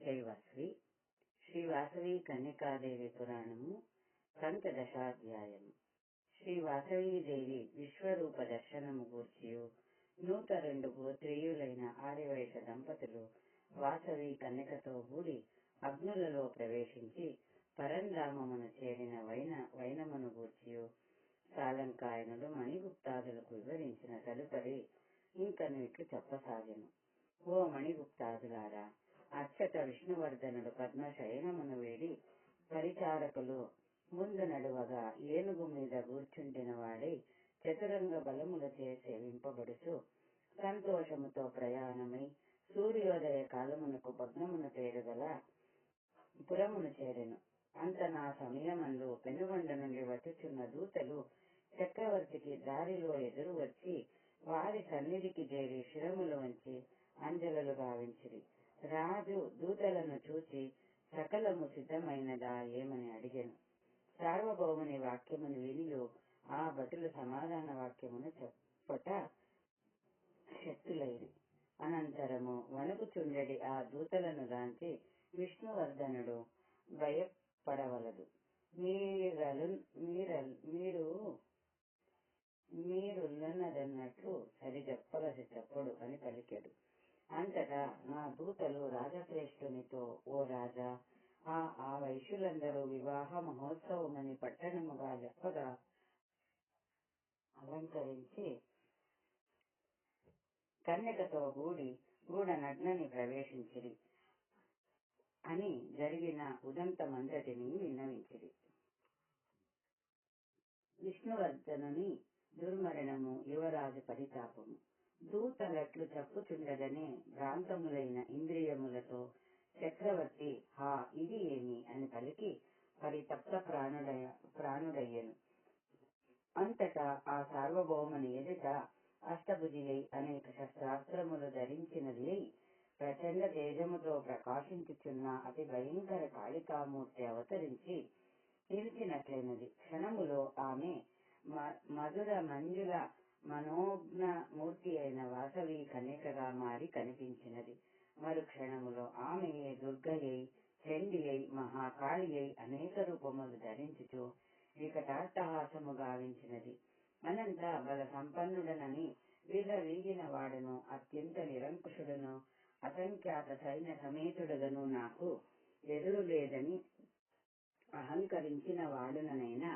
జై వాసవి శ్రీ వాసవి కన్యకాదేవి పురాణము పంచదశాధ్యాయము శ్రీ వాసవీదేవి విశ్వరూప దర్శనము గూర్చియు నూట రెండు గోత్రీయులైన ఆర్యవైశ దంపతులు వాసవి కన్యకతో కూడి అగ్నులలో ప్రవేశించి పరంధామమును చేరిన వైన వైనమును గూర్చియు సాలంకాయనులు మణిగుప్తాదులకు వివరించిన తదుపరి ఇంకను ఇట్లు చెప్పసాగెను. ఓ మణిగుప్తాదులారా అచ్చట విష్ణువర్ధనుడు పద్మశయనమును వేడి పరిచారకులు. ముందు నడువగా ఏనుగు మీద కూర్చుండిన వాడై చతురంగ బలములచే సేవింపబడుచు సంతోషముతో ప్రయాణమై సూర్యోదయ కాలమునకు భగ్నమున పేరుగల పురమును చేరెను. అంత నా సమయమందు పెనుగొండ నుండి వచ్చుచున్న దూతలు చక్రవర్తికి దారిలో ఎదురు వచ్చి వారి సన్నిధికి చేరి శిరములు వంచి అంజలులు గావించిరి. రాజు దూతలను చూచి సకలము సిద్ధమైనదా? ఏమని అడిగాను. సార్వభౌముని వాక్యమును వినియు. ఆ భటులు సమాధాన వాక్యమును చెప్పట శక్తులైరి అనంతరము వణుకుచుండెడి ఆ దూతలను దాంచి విష్ణువర్ధనుడు భయపడవలదు. మీరలు మీరల్ మీరు మీరున్నదన్నట్లు సరి చెప్పగసి చెప్పడు అని పలికాడు అంతటా నా దూతలు రాజశ్రేష్ఠునితో ఓ రాజా ఆ ఆ వైశ్యులందరూ వివాహ మహోత్సవమని పట్టణముగా చెప్పగా అలంకరించి కన్యకతో గూడి గూడ నగ్నని ప్రవేశించిరి అని జరిగిన ఉదంతమంతటిని విన్నవించిరి. విష్ణువర్ధనుని దుర్మరణము యువరాజు పరితాపము. దూతలట్లు చెప్పుచుండగానే భ్రాంతములైన ఇంద్రియములతో చక్రవర్తి హా ఇది ఏమి? అని పలికి పరితప్త ప్రాణుడయ ప్రాణుడయ్యను. అంతటా ఆ సార్వభౌముని ఎదుట అష్టభుజియై అనేక శస్త్రాస్త్రములు ధరించినది ప్రచండ తేజముతో ప్రకాశించుచున్న అతి భయంకర కాళికామూర్తి అవతరించి నిలిచినట్లైనది. క్షణములో ఆమె మధుర మంజుల మనోజ్ఞ మూర్తి అయిన వాసవి కన్యకగా మారి కనిపించినది. మరు క్షణములో ఆమెయే దుర్గయ్యై చండియై మహాకాళియై అనేక రూపములు ధరించుచు వికటాట్టహాసము గావించినది. అనంత బల సంపన్నుడనని వీర వీగిన వాడును అత్యంత నిరంకుశుడును అసంఖ్యాత సైన్య సమేతుడుగను నాకు ఎదురు లేదని అహంకరించిన వాడుననైనా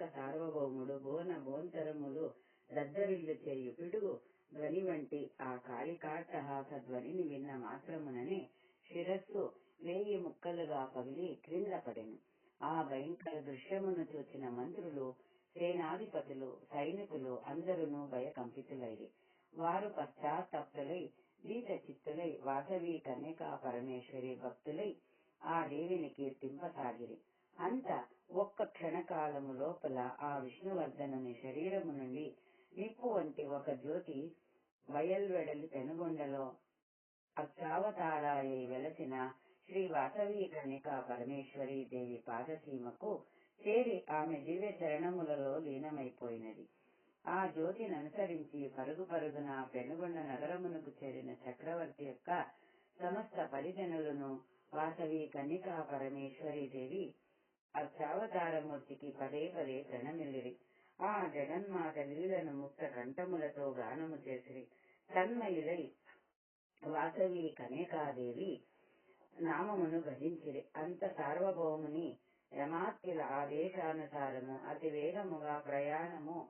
యొక్క సార్వభౌముడు భువన బోంతరములు దద్దరిల్లు చేయు. పిడుగు ధ్వని వంటి ఆ కాళికాట్టహాస ధ్వనిని విన్న మాత్రముననే శిరస్సు వేయి ముక్కలుగా పగిలి క్రింద పడెను. ఆ భయంకర దృశ్యమును చూచిన మంత్రులు సేనాధిపతులు సైనికులు అందరూ భయకంపితులైరి. వారు పశ్చాత్తప్తులై దీత చిత్తులై వాసవి కన్యకా పరమేశ్వరి భక్తులై ఆ దేవిని కీర్తింపసాగిరి. అంత ఒక్క క్షణకాలము లోపల ఆ విష్ణువర్ధనుని శరీరము నుండి నిప్పు వంటి ఒక జ్యోతి బయల్వెడలి పెనుగొండలో అక్షావతారాయి వెలసిన శ్రీ వాసవి కన్యకా పరమేశ్వరి దేవి పాదసీమకు చేరి ఆమె దివ్య చరణములలో లీనమైపోయినది. ఆ జ్యోతిని అనుసరించి పరుగు పరుగున పెనుగొండ నగరమునకు చేరిన చక్రవర్తి యొక్క సమస్త పరిజనులను వాసవి కన్యకా పరమేశ్వరి దేవి అక్షావతారమూర్తికి పదే పదే ప్రణమిల్లిరి. ఆ జగన్మాత లీలను ముక్త కంఠములతో గానము చేసిరి. తన్మయులై వాసవి కనేకాదేవి నామమును భజించిరి. అంత సార్వభౌముని యమాత్యుల ఆదేశానుసారము అతి వేగముగా ప్రయాణము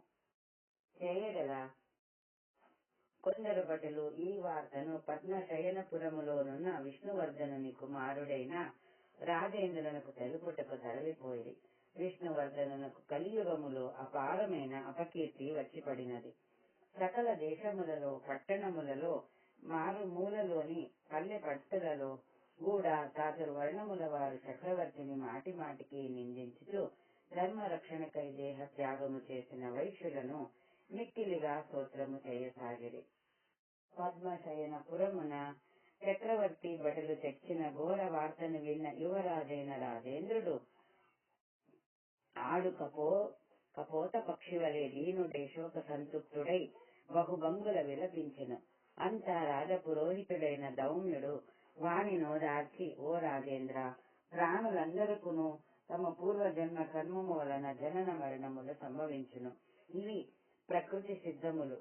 చేయగల కొందరు భటులు ఈ వార్తను పద్మశయనపురములోనున్న విష్ణువర్ధనుని కుమారుడైన రాజేంద్రులకు తెలుపుటకు తరలిపోయి విష్ణువర్ధనునకు కలియుగములో అపారమైన అపకీర్తి వచ్చి పడినది సకల దేశములలో పట్టణములలో మారుమూలలోని పల్లె పట్టులలో కూడా వర్ణముల వారు చక్రవర్తిని మాటి మాటికి నిందించుతూ ధర్మరక్షణకై దేహ త్యాగము చేసిన వైశ్యులను మిక్కిలిగా స్తోత్రము చేయసాగిరి. పద్మశయన పురమున చక్రవర్తి బటలు తెచ్చిన ఘోర వార్తను విన్న యువరాజైన రాజేంద్రుడు ఆడు కపో కపోత పక్షి వలె దీనుడై శోక సంతృప్తుడై బహుబంగుల విలపించెను. అంతా రాజపురోహితుడైన దౌమ్యుడు వాణి నోదార్చి ఓ రాజేంద్ర ప్రాణులందరకును తమ పూర్వజన్మ కర్మము వలన జనన మరణములు సంభవించును. ఇవి ప్రకృతి సిద్ధములు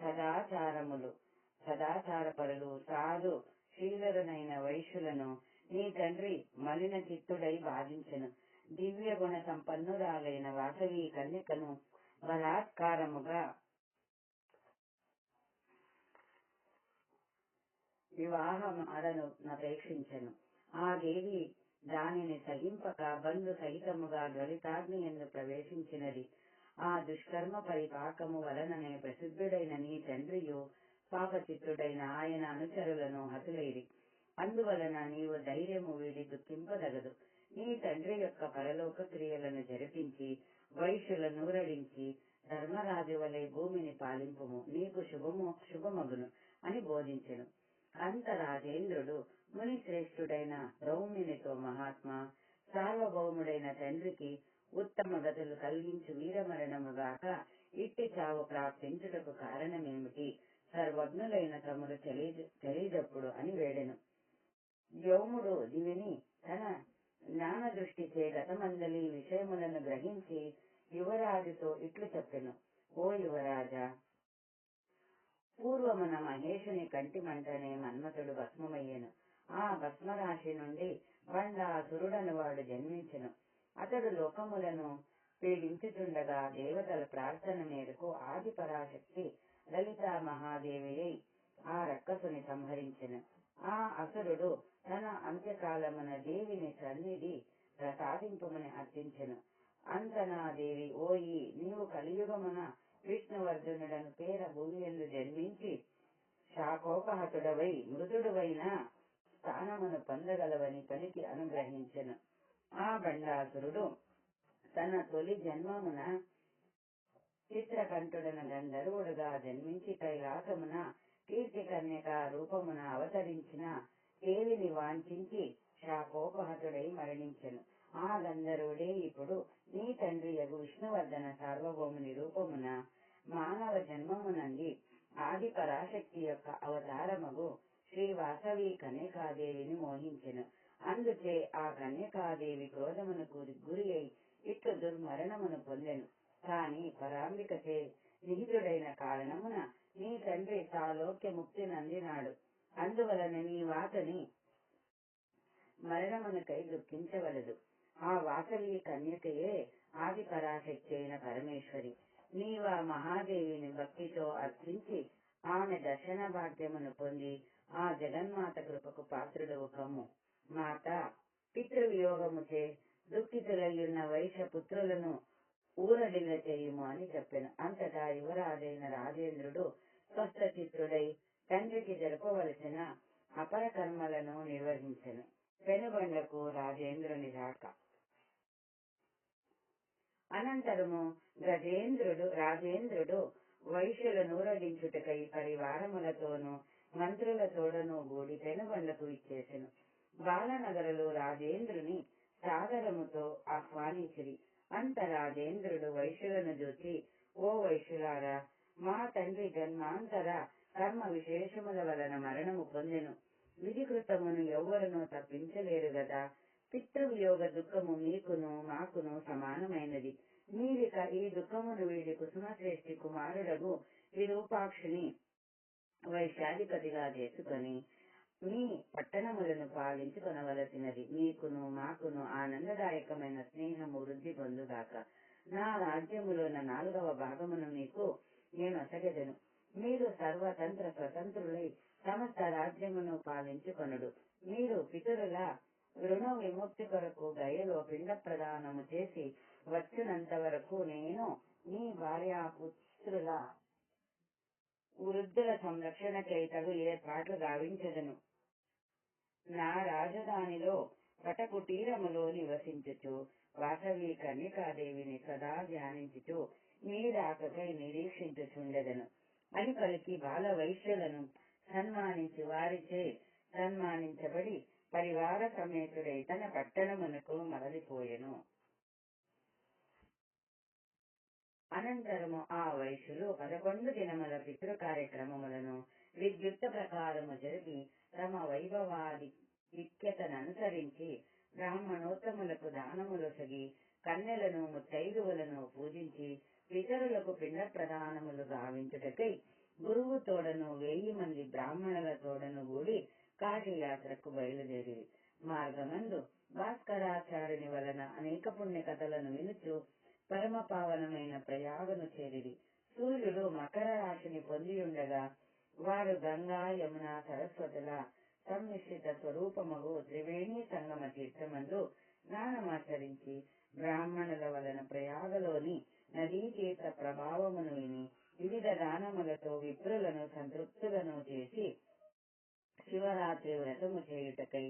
సదాచారములు. సదాచారపరులు సాధు శీలరునైన వైశ్యులను నీ తండ్రి మలిన చిత్తుడై బాధించెను దివ్య గుణ సంపన్నురాలైన వాసవి కన్యకను బలాత్కారముగా వివాహమాడను నపేక్షించెను. ఆ దేవి దానిని సహింపక బంధు సహితముగా జ్వలితాగ్ని ఎందు ప్రవేశించినది. ఆ దుష్కర్మ పరిపాకము వలననే ప్రసిద్ధుడైన నీ తండ్రియు పాపచిత్తుడైన ఆయన అనుచరులను హతులైరి. అందువలన నీవు ధైర్యము వీడి దుఃఖింపదగదు నీ తండ్రి యొక్క పరలోక క్రియలను జరిపించి వైశ్యులను రడించి ధర్మరాజు వలె భూమిని పాలింపుము. నీకు శుభము శుభమగును అని బోధించెను. అంత రాజేంద్రుడు ముని శ్రేష్ఠుడైన ద్రౌమినితో మహాత్మ సార్వభౌముడైన తండ్రికి ఉత్తమ గతులు కలిగించు వీరమరణముగాక ఇట్టి చావు ప్రాప్తించుటకు కారణమేమిటి? సర్వజ్ఞులైన తమరు తెలియజప్పుడు అని వేడెను. వ్యోముడు దివిని తన జ్ఞాన దృష్టిచే గతమందలి విషయములను గ్రహించి యువరాజుతో ఇట్లు చెప్పెను. ఓ యువరాజా పూర్వమున మహేషుని కంటి మంటనే మన్మథుడు భస్మమయ్యెను. ఆ భస్మరాశి నుండి బండాసురుడను వాడు జన్మించెను. అతడు లోకములను పీడించుచుండగా దేవతల ప్రార్థన మేరకు ఆది పరాశక్తి లలితా మహాదేవియై ఆ రక్కసుని సంహరించెను. ఆ అసురుడు తన అంత్యకాలమున దేవిని సన్నిధి ప్రసాదింపమని అర్థించెను అంతనా దేవి ఓయి నీవు కలియుగమున విష్ణువర్ధనుడను పేర భూమి ఎందు జన్మించి శాకోపహతుడవై మృదుడువైన స్థానమును పొందగలవని పలికి అనుగ్రహించెను. ఆ బండాసురుడు తన తొలి జన్మమున చిత్రకంఠుడన గంధర్వుడుగా జన్మించి కైలాసమున కీర్తి కన్యక రూపమున అవతరించిన దేవిని వాంఛించి శాపోపహతుడై మరణించెను. ఆ గంధర్వుడే ఇప్పుడు నీ తండ్రి యగు విష్ణువర్ధన సార్వభౌముని రూపమున మానవ జన్మమునంది ఆది పరాశక్తి యొక్క అవతారమగు శ్రీ వాసవి కన్యకాదేవిని మోహించెను. అందుచే ఆ కన్యకాదేవి క్రోధమునకు గురి అయి ఇట్లు దుర్మరణమును పొందెను. కాని పరాంబికచే నిహితుడైన కారణమున నీ తండ్రి సాలోక్య ముక్తి నందినాడు. అందువలన నీ వాతని మరణమునకై దుఃఖించవలదు. ఆ వాసవి కన్యకయే ఆది పరాశక్తి అయిన పరమేశ్వరి. నీవా మహాదేవిని భక్తితో అర్చించి ఆమె దర్శన భాగ్యమును పొంది ఆ జగన్మాత కృపకు పాత్రుడు కమ్ము మాత పితృవియోగముచే దుఃఖితులయ్యున్న వైశ్య పుత్రులను ఊరడిల్ల చేయుము అని చెప్పాను. అంతటా యువరాజైన రాజేంద్రుడు స్వస్థ చిత్రుడై తండ్రికి జరపవలసిన అపర కర్మలను నిర్వహించెను. పెనుగొండకు రాజేంద్రుని రాక. అనంతరము గజేంద్రుడు రాజేంద్రుడు వైశ్యుల నూరడించుటకై పరివారములతోనూ మంత్రులతోడను గూడి పెనుగొండకు ఇచ్చేసెను. బాలనగరులు రాజేంద్రుని సాదరముతో ఆహ్వానించిరి. అంత రాజేంద్రుడు వైశ్యులను చూచి ఓ వైశ్యులారా మా తండ్రి జన్మాంతర కర్మ విశేషముల వలన మరణము పొందెను. విధికృతమును ఎవ్వరునూ తప్పించలేరు గదా. పితృవియోగ దుఃఖము మీకును మాకును సమానమైనది. మీరిక ఈ దుఃఖమును వీడి కుసుమశ్రేష్ఠి కుమారుడగు విరూపాక్షిని వైశాధిపతిగా చేసుకొని మీ పట్టణములను పాలించుకొనవలసినది మీకును మాకును ఆనందదాయకమైన స్నేహము వృద్ధి పొందుగాక. నా రాజ్యములోన నాలుగవ భాగమును మీకు నేను అసగదను మీరు సర్వతంత్ర స్వతంత్రులై సమస్త రాజ్యమును పాలించుకొనుడు. మీరు పితరుల రుణ విముక్తి కొరకు గయలో పిండ ప్రదానము చేసి వచ్చినంత వరకు నేను మీ భార్యాపుత్రుల వృద్ధుల సంరక్షణకై తగు ఏర్పాట్లు గావించదను. నా రాజధానిలో పటకుటీరములో నివసించుచు వాసవి కన్యకాదేవిని సదా ధ్యానించుచు మీ రాకకై నిరీక్షించుచుండెదను. అని పలికి బాల వైశ్యులను సన్మానించి వారిచే సన్మానించబడి పరివార సమేతుడై తన పట్టణమునకు మరలిపోయెను. అనంతరము ఆ వయసులో పదకొండు దినముల పితృ కార్యక్రమములను విద్యుక్త ప్రకారము జరిపి తమ వైభవాది విఖ్యతననుసరించి బ్రాహ్మణోత్తములకు దానములొసగి కన్నెలను ముత్తైదువులను పూజించి పితరులకు పిండ ప్రదానములు గావించుటకై గురువు తోడను వెయ్యి మంది బ్రాహ్మణుల తోడను కూడి కాశీయాత్రకు బయలుదేరి. మార్గమందు భాస్కరాచార్యుని వలన అనేక పుణ్య కథలను వినుచు పరమ పావనమైన ప్రయాగను చేరిరి. సూర్యుడు మకర రాశిని పొందియుండగా వారు గంగా యమున సరస్వతుల సమ్మిశ్రిత స్వరూపమగు త్రివేణి సంగమ తీర్థమందు స్నానమాచరించి బ్రాహ్మణుల వలన ప్రయాగలోని నదీ తీర్థ ప్రభావమును విని వివిధ దానములతో విప్రులను సంతృప్తులను చేసి శివరాత్రి వ్రతము చేయుటకై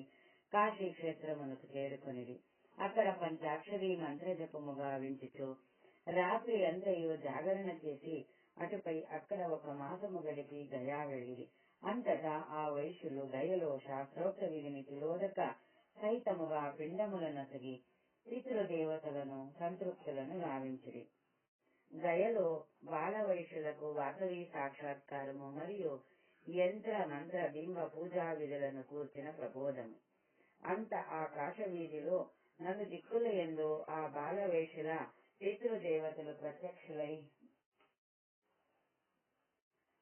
కాశీ క్షేత్రమునకు చేరుకొనిది అక్కడ పంచాక్షరి మంత్ర జపము గావించుచు రాత్రి అంతయు జాగరణ చేసి అటుపై అక్కడ ఒక మాసము గడిపి గయా వెళ్ళి అంతటా ఆ వైశ్యులు గయలో శాస్త్రోక్త విధిని తిలోదక సహితముగా పిండములనొసగి పితృదేవతలను సంతృప్తులను గావించిరి. గయలో బాలవైశ్యులకు వాసవి సాక్షాత్కారము మరియు యంత్ర మంత్ర బింబ పూజా విధులను కూర్చిన ప్రబోధము. అంత ఆకాశ వీధిలో నన్ను దిక్కుల ఎందు ఆ బాలవేషుల పితృదేవతలు ప్రత్యక్షులై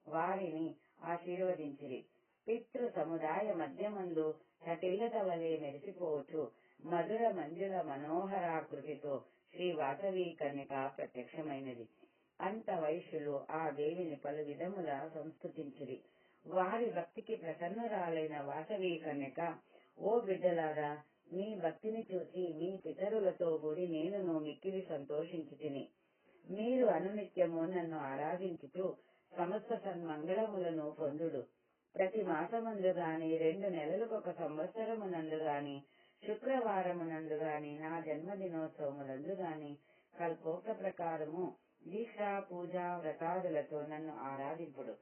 వారిని ఆశీర్వదించిరి. పితృ సముదాయ మధ్యమందు సటిల్లత వలె మెరిసిపోవచ్చు. మధుర మంజుల మనోహరాకృతితో శ్రీ వాసవి కన్యక ప్రత్యక్షమైనది. అంత వైశ్యులు ఆ దేవిని పలు విధముల సంస్కృతించిరి వారి భక్తికి ప్రసన్నురాలైన వాసవి కన్యక ఓ బిడ్డలారా మీ భక్తిని చూసి మీ పితరులతో కూడి నేను మిక్కిలి సంతోషించి తిని మీరు అనునిత్యము నన్ను ఆరాధించుతూ సమస్త సన్మంగళములను పొందుడు. ప్రతి మాసమందు గాని రెండు నెలలకొక సంవత్సరమునందు గాని శుక్రవారమునందు గాని నా జన్మదినోత్సవములందు గాని కల్పోక్త ప్రకారము దీక్ష పూజ వ్రతాదులతో నన్ను ఆరాధింపుడు.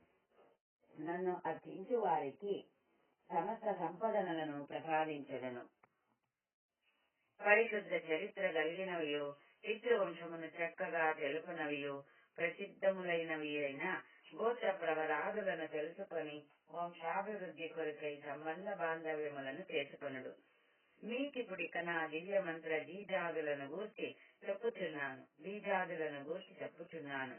నన్ను అర్చించు వారికి సమస్త సంపదనలను ప్రసాదించడను పరిశుద్ధ చరిత్ర కలిగినవియో పితృవంశమును చక్కగా తెలుపునవియో ప్రసిద్ధములైనవి అయిన గోత్ర ప్రవరాదులను తెలుసుకొని వంశాభివృద్ధి కొరకై సంబంధ బాంధవ్యములను చేసుకొనుడు. మీకిప్పుడిక నా దివ్య మంత్ర బీజాదులను గూర్చి చెప్పుచున్నాను. బీజాదులను గూర్చి చెప్పుచున్నాను.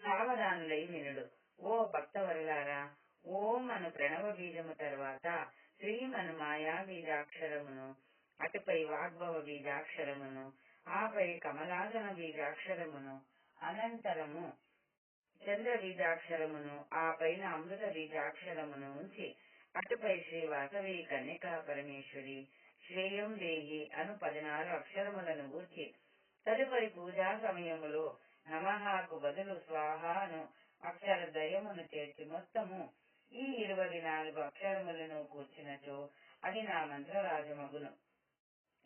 సావధానులై వినుడు ఓ భక్తవరులారా ఓం అను ప్రణవ బీజము తర్వాత శ్రీమను మాయా బీజాక్షరమును అటుపై వాగ్భవ బీజాక్షరమును ఆపై కమలాసన బీజాక్షరమును అనంతరము చంద్ర బీజాక్షరమును ఆ పైన అమృత బీజాక్షరమును ఉంచి అటుపై శ్రీ వాసవి కన్యకా పరమేశ్వరి శ్రేయం దేహి అను పదినారు అక్షరములను గూర్చి తదుపరి పూజా సమయములో నమహాకు బదులు స్వాహాను అక్షర దయమును చేర్చి మొత్తము ఈ ఇరవై నాలుగు అక్షరములను కూర్చినచో అది నా మంత్రరాజమగును.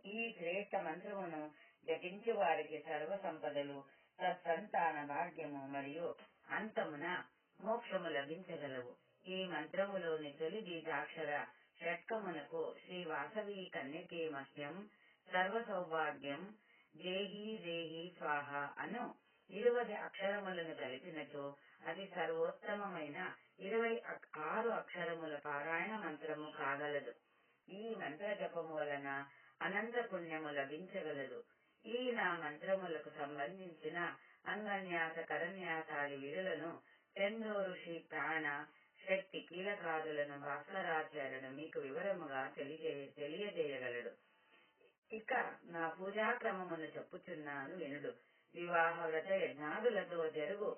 ఈ శ్రేష్ఠ మంత్రమును జపించి వారికి సర్వ సంపదలు సత్సంతాన భాగ్యము మరియు అంతమున మోక్షము లభించగలవు. ఈ మంత్రములోని తొలి బీజాక్షర షట్కమునకు శ్రీ వాసవి కన్యకే మహ్యం సర్వ సౌభాగ్యం జేహి జేహి స్వాహ అను ఇరవై అక్షరములను కలిపినచో అది సర్వోత్తమమైన ఇరవై ఆరు అక్షరముల పారాయణ మంత్రము కాగలదు. ఈ మంత్ర జపము వలన అనంత పుణ్యము లభించగలదు. ఈ నా మంత్రములకు సంబంధించిన అంగన్యాస కరన్యాసాది విధులను చంద్రో ఋషి ప్రాణ శక్తి కీలకాదులను భాస్కరాచార్యుడు మీకు వివరముగా తెలియజే తెలియజేయగలడు. ఇక నా పూజాక్రమమును చెప్పుచున్నాను వినుడు. వివాహ వ్రత యజ్ఞాదులతో జరుగు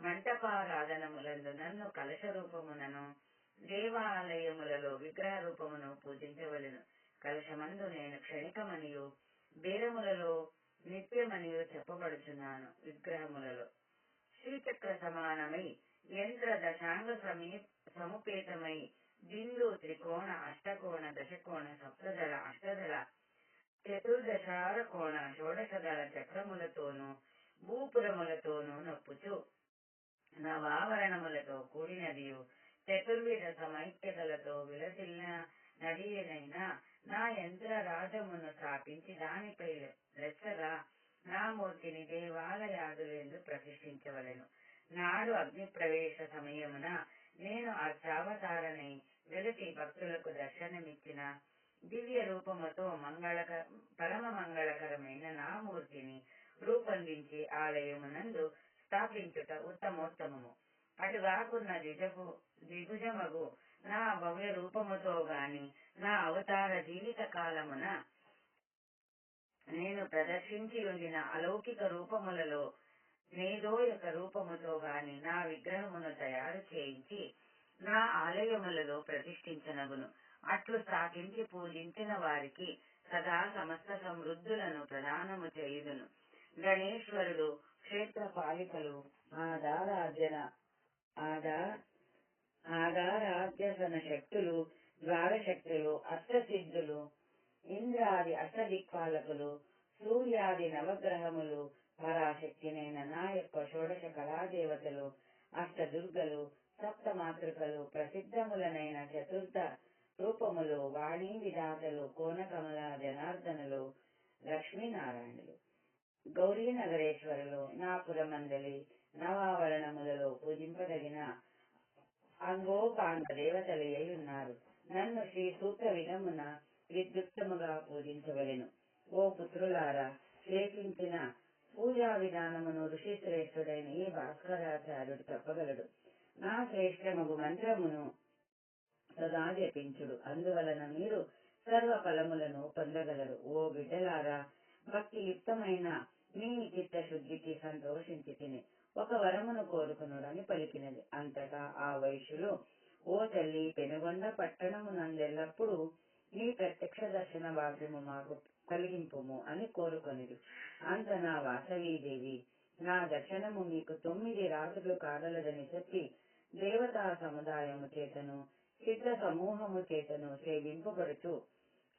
మంటపారాధనములందు నన్ను కలశ రూపమునను దేవాలయములలో విగ్రహ రూపమును పూజించవలను. కలశమందు నేను క్షణికమనియు బేరములలో నిత్యమనియు చెప్పబడుచున్నాను విగ్రహములలో. శ్రీచక్ర సమానమై యంత్ర దశాంగ సమీ సముపేతమై బిందు త్రికోణ అష్టకోణ దశకోణ సప్తదళ అష్టదళ చతుర్దశార కోణ షోడశదళ చక్రములతోనూ భూపురములతోనూ నొప్పుచు. నవావరణములతో కూడినదియు చతుర్విధ సమైక్యతలతో విలసిల్లిన నదియనైనా నా యంత్ర రాజమును స్థాపించి దానిపై లెచ్చగా నా మూర్తిని దేవాలయాదులందు ప్రతిష్ఠించవలను. నాడు అగ్ని ప్రవేశ సమయమున నేను ఆ అర్చావతారనై వెలిసి భక్తులకు దర్శనమిచ్చిన దివ్య రూపముతో మంగళక పరమ మంగళకరమైన నా మూర్తిని రూపొందించి ఆలయమునందు స్థాపించుట ఉత్తమోత్తమము. అటు కాకున్న ద్విజపు ద్విభుజమగు నా భవ్య రూపముతో గాని నా అవతార జీవిత కాలమున నేను ప్రదర్శించి ఉండిన అలౌకిక రూపములలో నేదో యొక్క రూపముతో గాని నా విగ్రహమును తయారు చేయించి నా ఆలయములలో ప్రతిష్ఠించనగును. అట్లు స్థాపించి పూజించిన వారికి సదా సమస్త సమృద్ధులను ప్రదానము చేయుదును. గణేశ్వరుడు క్షేత్ర పాలికలు ఆధారార్జన ఆదా ఆధారాధ్యసన శక్తులు ద్వారశక్తులు అష్టసిద్ధులు ఇంద్రాది అష్టదిక్పాలకులు సూర్యాది నవగ్రహములు పరాశక్తినైన నా యొక్క షోడశ కళాదేవతలు అష్టదుర్గలు సప్త మాతృకలు ప్రసిద్ధములనైన చతుర్థ రూపములు వాణి విధాతలు కోనకమల జనార్దనులు లక్ష్మీనారాయణులు. గౌరీ నగరేశ్వరులు నాపుర పురమందలి నవావరణములలో పూజింపదగిన అంగోపాంత దేవతలు అయి ఉన్నారు నన్ను శ్రీ సూత్ర విధమున విద్యుక్తముగా పూజించవలెను. ఓ పుత్రులారా శ్లేషించిన పూజా విధానమును ఋషి శ్రేష్ఠుడైన ఈ భాస్కరాచార్యుడు చెప్పగలడు. నా శ్రేష్టమగు మంత్రమును సదా జపించుడు. అందువలన మీరు సర్వ ఫలములను పొందగలరు. ఓ బిడ్డలారా భక్తి యుక్తమైన మీ చిత్తశుద్ధికి సంతోషించి తిని ఒక వరమును కోరుకునుడని పలికినది. అంతటా ఆ వైశ్యులు ఓ తల్లి పెనుగొండ పట్టణము నందెల్లప్పుడు నీ ప్రత్యక్ష దర్శన భాగ్యము మాకు కలిగింపుము అని కోరుకొనిది అంత నా వాసవీదేవి నా దర్శనము మీకు తొమ్మిది రాత్రులు కాగలదని చెప్పి దేవతా సముదాయము చేతను సిద్ధ సమూహము చేతను సేవింపబడుతూ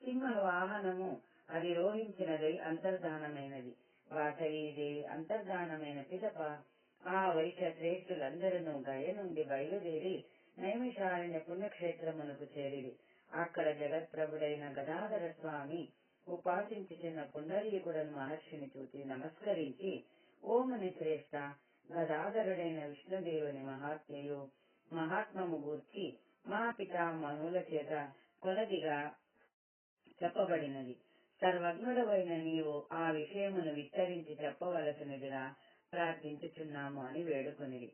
సింహ వాహనము అధిరోహించినదై అంతర్ధానమైనది. వాసవీదేవి అంతర్ధానమైన పిదప ఆ వైశ్య శ్రేష్ఠులందరూ గయ నుండి బయలుదేరి నైమిషారణ్య పుణ్యక్షేత్రమునకు చేరిరి అక్కడ జగత్ప్రభుడైన గదాధర స్వామి ఉపాసించుచున్న పుండరీకుడను మహర్షిని చూచి నమస్కరించి ఓముని శ్రేష్ఠ గదాధరుడైన విష్ణుదేవుని మహాత్మ్యయు మహాత్మము గూర్చి మా పితామహుల చేత కొలదిగా చెప్పబడినది. సర్వజ్ఞుడవైన నీవు ఆ విషయమును విస్తరించి చెప్పవలసినదిగా ప్రార్థించుచున్నాము అని వేడుకొనిది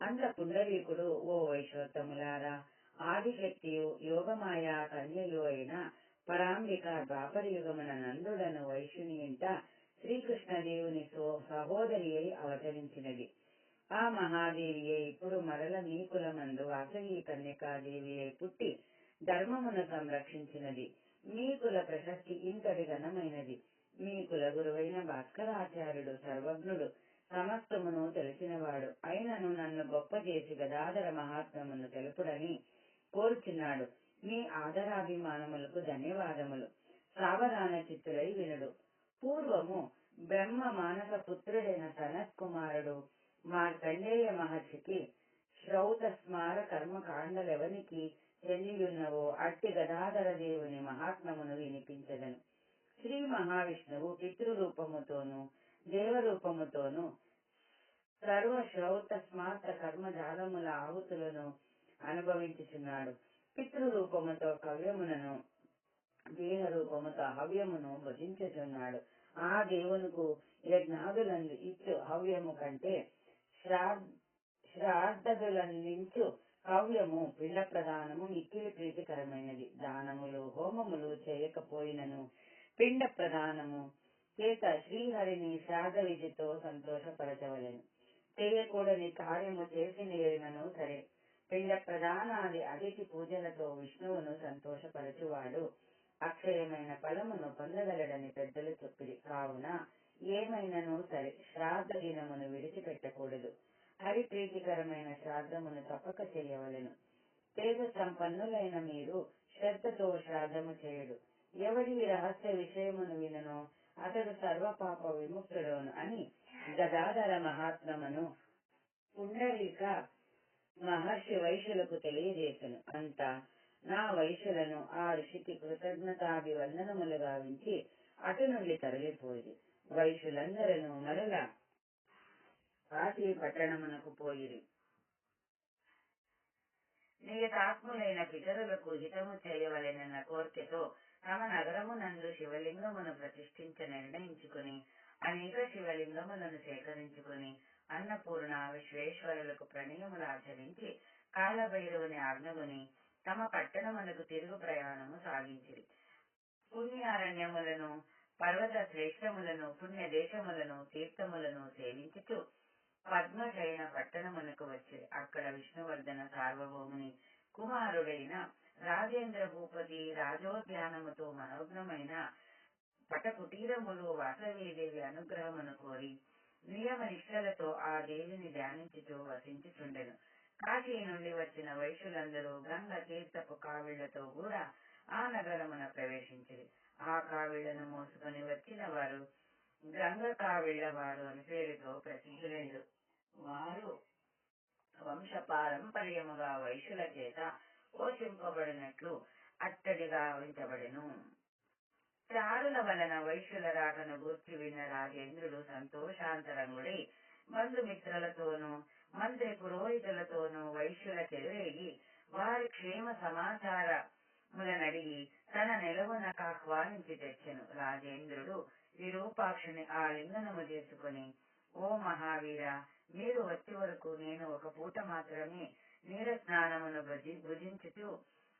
అంత పుండరీకుడు ఓ వైశ్వత్తములారా ఆదిశక్తియు యోగమాయా కన్యయు అయిన పరాంబిక ద్వాపరయుగమున నందుడను వైశ్యుని ఇంట శ్రీకృష్ణదేవుని సహోదరి అయి అవతరించినది. ఆ మహాదేవియే ఇప్పుడు మరల మీ కులమందు వాసవి కన్యకాదేవి అయి పుట్టి ధర్మమును సంరక్షించినది. మీ కుల ప్రశస్తి ఇంతటి ఘనమైనది. మీ కుల గురువైన భాస్కరాచార్యుడు సర్వజ్ఞుడు సమస్తమును తెలిసినవాడు. అయినను నన్ను గొప్ప చేసి గదాధర మహాత్మమును తెలుపుడని కోరుచున్నాడు. మీ ఆదరాభిమానములకు ధన్యవాదములు. సావధాన చిత్తులై వినుడు. పూర్వము బ్రహ్మ మానస పుత్రుడైన సనత్ కుమారుడు మార్కండేయ మహర్షికి శ్రౌత స్మార కర్మ కాండలెవనికి చెందియున్నవో అట్టి గదాధర దేవుని మహాత్మమును వినిపించదను. శ్రీ మహావిష్ణువు పితృరూపముతోనూ దేవరూపముతోనూ సర్వ శ్రౌత స్మార్త కర్మజాలముల ఆహుతులను అనుభవించుచున్నాడు. పితృరూపముతో కవ్యమునను దేహ రూపముతో హవ్యమును భజించుచున్నాడు. ఆ దేవునుకు యజ్ఞాదులందు ఇచ్చు హవ్యము కంటే శ్రాద్ధదులందించు హవ్యము పిండ ప్రదానము మిక్కిలి ప్రీతికరమైనది. దానములు హోమములు చేయకపోయినను పిండ ప్రదానము చేత శ్రీహరిని శ్రాద విధితో సంతోషపరచవలెను చేయకూడని కార్యము చేసి నేరినను సరే పిండ ప్రధానాది అతిథి పూజలతో విష్ణువును సంతోషపరచువాడు అక్షయమైన ఫలమును పొందగలడని పెద్దలు చెప్పిరి కావున ఏమైనను సరే శ్రాద్ధ దినమును విడిచిపెట్టకూడదు హరి ప్రీతికరమైన శ్రాద్ధమును తప్పక చేయవలెను తేజ సంపన్నులైన మీరు శ్రద్ధతో శ్రాద్ధము చేయడు ఎవడి రహస్య విషయమును విననో అతడు సర్వపాప విముక్తుడోను అని గదాధర మహాత్మను పుండరీక మహర్షి వైశ్యులకు తెలియజేసెను. అంతా నా వైశ్యులను ఆ ఋషికి కృతజ్ఞతాభివందనములు గావించి అటు నుండి తరలిపోయి వైశ్యులందరూ మరల కాశీ పట్టణమునకు పోయిరి. నియతాత్ములైన పితరులకు హితము చేయవలెనన్న కోర్కెతో తమ నగరమునందు శివలింగమును ప్రతిష్ఠించ నిర్ణయించుకుని అనేక శివలింగములను సేకరించుకుని అన్నపూర్ణ విశ్వేశ్వరులకు ప్రణయములు ఆచరించి కాలభైరవుని ఆజ్ఞగుని తమ పట్టణములకు తిరుగు ప్రయాణము సాగించిరి పుణ్యారణ్యములను పర్వత శ్రేష్టములను పుణ్య దేశములను తీర్థములను సేవించుతూ పద్మశయన పట్టణమునకు వచ్చి అక్కడ విష్ణువర్ధన సార్వభౌముని కుమారుడైన రాజేంద్ర భూపతి రాజోద్యానముతో మనోజ్ఞమైన పటకుటీరములు వాసవీదేవి అనుగ్రహమును కోరి నియమ నిష్ఠలతో ఆ దేవిని ధ్యానించుతూ వసించుచుండెను. కాశీ నుండి వచ్చిన వైశ్యులందరూ గంగ తీర్థపు కావిళ్ళతో కూడా ఆ నగరమున ప్రవేశించిరి. ఆ కావిళ్ళను మోసుకొని వచ్చిన వారు గంగ అని పేరుతో ప్రసిద్ధులైన వారు వంశ పారంపర్యముగా వైశ్యుల చేత పోషింపబడినట్లు అట్టడిగా గావించబడెను. చారుల వలన వైశ్యుల రాకను గూర్చి విన్న రాజేంద్రుడు సంతోషాంతరంగుడై బంధుమిత్రులతోనూ మంత్రి పురోహితులతోనూ వైశ్యుల చెదిరేగి వారి క్షేమ సమాచారములనడిగి తన నిలవునకు ఆహ్వానించి తెచ్చెను. రాజేంద్రుడు విరూపాక్షుని ఆ లింగనము చేసుకుని ఓ మహావీర మీరు వచ్చే వరకు నేను ఒక పూట మాత్రమే నీర స్నానమును భుజించుచు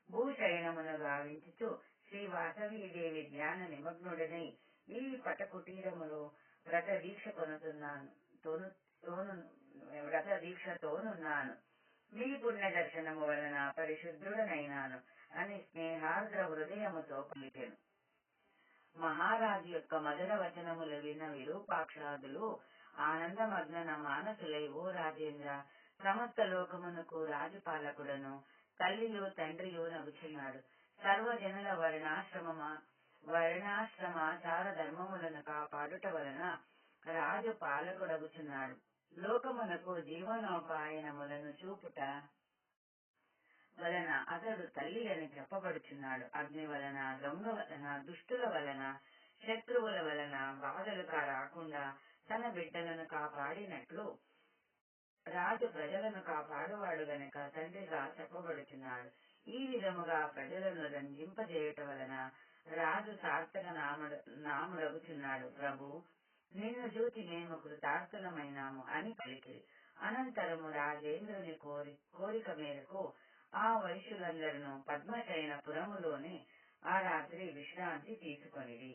భూశయనమును గావించుతూ శ్రీ వాసవీదేవి ధ్యాన నిమగ్నుడనై ఈ పటకుటీరములో వ్రత దీక్ష కొనుతున్నాను తోను తోను వ్రత దీక్షతోనున్నాను మీ పుణ్య దర్శనము వలన పరిశుద్ధుడనైనాను అని స్నేహార్ద్ర హృదయముతో పలికెను. మహారాజు యొక్క మధుర వచనములు విన్న విరూపాక్షాదులు ఆనందమగ్న మానసులై ఓ రాజేంద్ర సమస్త లోకమునకు రాజుపాలకుడను తల్లియు తండ్రియు నగుచున్నాడు సర్వజనుల వర్ణాశ్రమమా వర్ణాశ్రమాచార ధర్మములను కాపాడుట వలన రాజు పాలకుడగుచున్నాడు లోకమునకు జీవనోపాయనములను చూపుట వలన అతడు తల్లి అని చెప్పబడుచున్నాడు అగ్ని వలన దొంగ వలన దుష్టుల వలన శత్రువుల వలన బాధలు రాకుండా తన బిడ్డలను కాపాడినట్లు రాజు ప్రజలను కాపాడువాడు గనక తండ్రిగా చెప్పబడుచున్నాడు. ఈ విధముగా ప్రజలను రంజింపజేయట వలన రాజు సార్థక నాముడు నాముడగుచున్నాడు ప్రభు నిన్ను చూచి మేము కృతార్థులమైనాము అని పలికి. అనంతరము రాజేంద్రుని కోరి కోరిక మేరకు ఆ వైశ్యులందరూ పద్మశయన పురములోనే ఆ రాత్రి విశ్రాంతి తీసుకొనిది